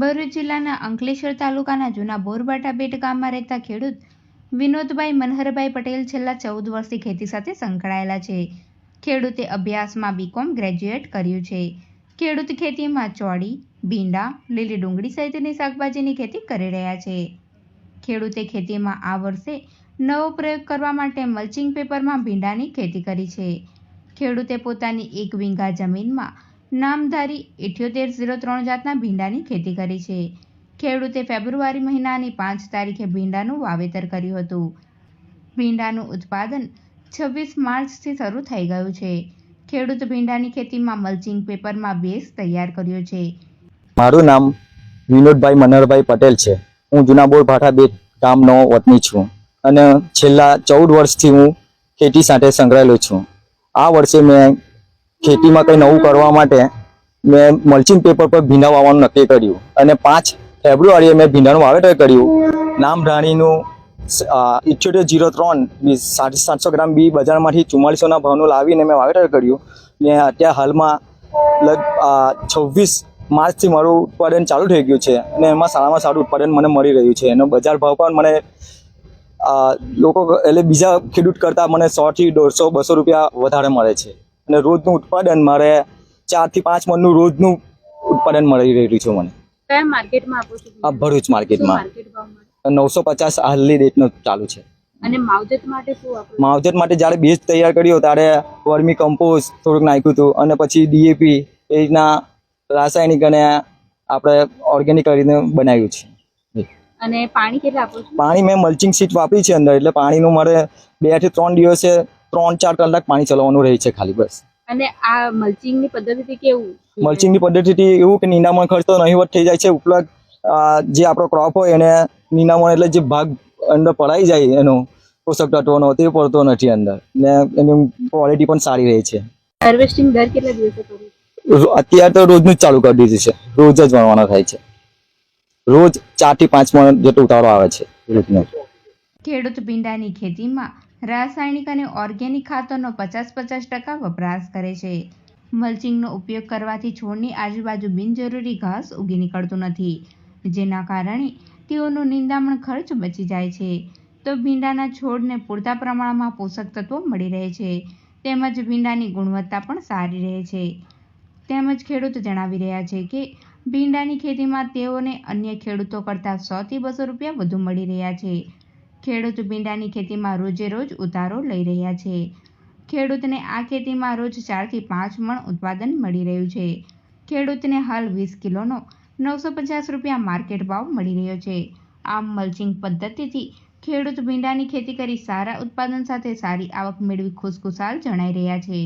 ભરૂચ જિલ્લાના અંકલેશ્વર તાલુકાના જૂના બોરબાટા બેટ ગામમાં રહેતા ખેડૂત વિનોદભાઈ મનહરભાઈ પટેલ છેલ્લા ચૌદ વર્ષથી ખેતી સાથે સંકળાયેલા છે. ખેડૂતે અભ્યાસમાં બીકોમ ગ્રેજ્યુએટ કર્યું છે. ખેડૂત ખેતીમાં ચોળી, ભીંડા, લીલી ડુંગળી સહિતની શાકભાજીની ખેતી કરી રહ્યા છે. ખેડૂતે ખેતીમાં આ વર્ષે નવો પ્રયોગ કરવા માટે મલ્ચિંગ પેપરમાં ભીંડાની ખેતી કરી છે. ખેડૂતે પોતાની એક વીઘા જમીનમાં નામધારી ઇઠ્યોતેર ઝીરો ત્રણ જાતના ભીંડાની ખેતી કરી છે. ખેડૂતે ફેબ્રુઆરી મહિનાની પાંચ તારીખે ભીંડાનું વાવેતર કર્યું હતું. ભીંડાનું ઉત્પાદન છવ્વીસ માર્ચથી શરૂ થઈ ગયું છે. ખેડૂત ભીંડાની ખેતીમાં મલ્ચિંગ પેપરમાં બેઝ તૈયાર કર્યો છે. મારું નામ વિનોદભાઈ મનહરભાઈ પટેલ છે. હું જુનાબોર ભાઠા બેટ ગામનો વતની છું અને છેલ્લા ચૌદ વર્ષથી હું ખેતી સાથે સંકળાયેલો છું. આ વર્ષે મેં ખેતીમાં કંઈ નવું કરવા માટે મેં મલ્ચિંગ પેપર પર ભીંડા વાવવાનું નક્કી કર્યું. અને પાંચ ફેબ્રુઆરીએ મેં ભીંડાનું વાવેતર કર્યું. નામ રાણીનું ઇઠ્યોતેર જીરો ત્રણ સાત સાતસો ગ્રામ બી બજારમાંથી ચુમ્માલીસોના ભાવનું લાવીને મેં વાવેતર કર્યું. ને અત્યારે હાલમાં લગ છવ્વીસ માર્ચથી મારું ઉત્પાદન ચાલુ થઈ ગયું છે. અને એમાં સારામાં સારું ઉત્પાદન મને મળી રહ્યું છે. એનો બજાર ભાવ પણ મને લોકો એટલે બીજા ખેડૂત કરતાં મને સોથી દોઢસો, બસો રૂપિયા વધારે મળે છે. અને રોજનું ઉત્પાદન મારે ચારથી પાંચ મણનું રોજનું ઉત્પાદન મળી રહ્યું છે મને. કયા માર્કેટમાં આપો છો આ ભરૂચ માર્કેટમાં. નવસો પચાસ હાલની રેટનું ચાલુ છે. અને માવજત માટે શું માવજત માટે જ્યારે બેઝ તૈયાર કર્યો ત્યારે વર્મી કમ્પોઝ થોડુંક નાખ્યું હતું અને પછી ડીએપી એ રીતના રાસાયણિક અને આપણે ઓર્ગેનિક કરીને બનાવ્યું છે. અને પાણી કેટલા પાણી મેં મલ્ચિંગ શીટ વાપરી છે અંદર એટલે પાણીનું મારે બેથી ત્રણ દિવસે ત્રણ ચાર કલાક પાણી ચલાવવાનું રહે છે ખાલી બસ. અને આ મલ્ચિંગની પદ્ધતિ કેવું? મલ્ચિંગની પદ્ધતિથી એવું કે નીંદામણ ખર્ચ તો નહીવત થઈ જાય છે ઉપલબ્ધ જે આપણો ક્રોપ હોય એને નીંદામણ એટલે જે ભાગ અંદર પડાઈ જાય એનો પોષક તત્વોનો તે પડતો નથી અંદર. ને એની ક્વોલિટી પણ સારી રહે છે. હાર્વેસ્ટિંગ દર કેટલા દિવસે કરો અત્યારે તો રોજનું જ ચાલુ કરી દીધું છે. રોજ જ વણવાનો થાય છે. રોજ ચારથી પાંચ મણ જેટલો ઉતારો આવે છે. ખેડૂત ભીંડાની ખેતીમાં રાસાયણિક અને ઓર્ગેનિક ખાતરનો પચાસ પચાસ ટકા વપરાશ કરે છે. મલ્ચિંગનો ઉપયોગ કરવાથી છોડની આજુબાજુ બિનજરૂરી ઘાસ ઉગી નીકળતું નથી, જેના કારણે તેઓનો નિંદામણ ખર્ચ બચી જાય છે. તો ભીંડાના છોડને પૂરતા પ્રમાણમાં પોષક તત્વો મળી રહે છે. તેમજ ભીંડાની ગુણવત્તા પણ સારી રહે છે. તેમજ ખેડૂત જણાવી રહ્યા છે કે, ભીંડાની ખેતીમાં તેઓને અન્ય ખેડૂતો કરતાં સોથી બસો રૂપિયા વધુ મળી રહ્યા છે. ખેડૂત ભીંડાની ખેતીમાં રોજે રોજ ઉતારો લઈ રહ્યા છે. ખેડૂતને આ ખેતીમાં રોજ ચારથી પાંચ મણ ઉત્પાદન મળી રહ્યું છે. ખેડૂતને હાલ વીસ કિલોનો નવસો પચાસ રૂપિયા માર્કેટ ભાવ મળી રહ્યો છે. આમ મલ્ચિંગ પદ્ધતિથી ખેડૂત ભીંડાની ખેતી કરી સારા ઉત્પાદન સાથે સારી આવક મેળવી ખુશખુશાલ જણાઈ રહ્યા છે.